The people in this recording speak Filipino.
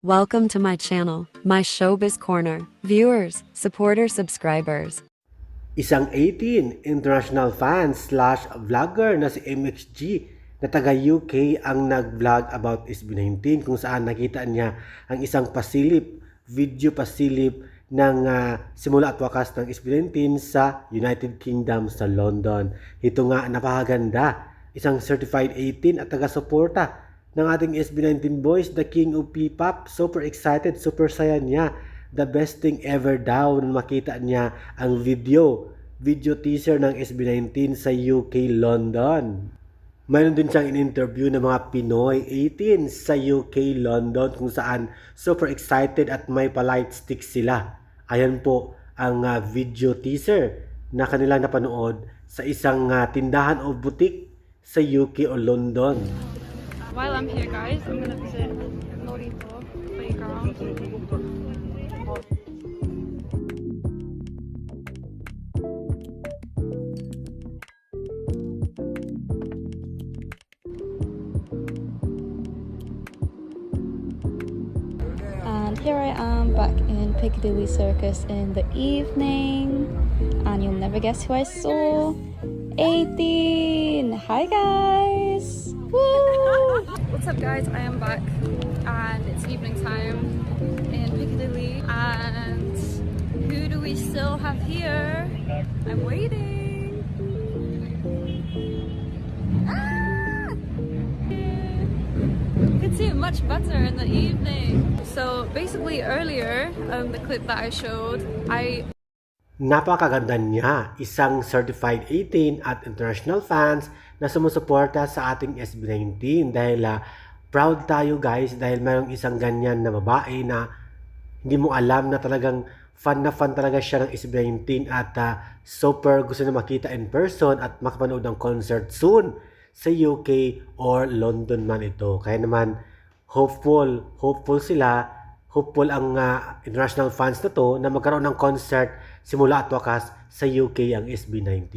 Welcome to my channel, my showbiz corner. Viewers, supporters, subscribers. Isang 18 international fan slash vlogger na si MXG na taga UK ang nag-vlog about SB19 kung saan nakita niya ang isang pasilip, video pasilip ng ah, simula at wakas ng SB19 sa United Kingdom sa London. Ito nga napakaganda, isang certified 18 at taga-suporta ng ating SB19 boys, the king of P-pop. Super excited, super saya niya. The best thing ever daw na makita niya ang video, video teaser ng SB19 sa UK, London. Mayroon din siyang in-interview ng mga Pinoy 18 sa UK, London kung saan super excited at may pa-light stick sila. Ayan po ang ah, video teaser na kanilang napanood sa isang ah, tindahan o butik sa UK o London. While I'm here, guys, I'm gonna visit Norito Playground. And here I am back in Piccadilly Circus in the evening. And you'll never guess who I saw. 18! Hi guys! Woo! What's up, guys? I am back, and it's evening time in Piccadilly. And who do we still have here? I'm waiting. Ah! You can see it much better in the evening. So basically, earlier, um, the clip that I showed, I Napakaganda niya, isang certified 18 at international fans na sumusuporta sa ating SB19 dahil ah, proud tayo guys dahil mayroong isang ganyan na babae na hindi mo alam na talagang fan na fan talaga siya ng SB19 at ah, super gusto na makita in person at makapanood ng concert soon sa UK or London man ito. Kaya naman hopeful, hopeful sila hopeful ang ah, international fans na to na magkaroon ng concert simula at wakas sa UK ang SB19.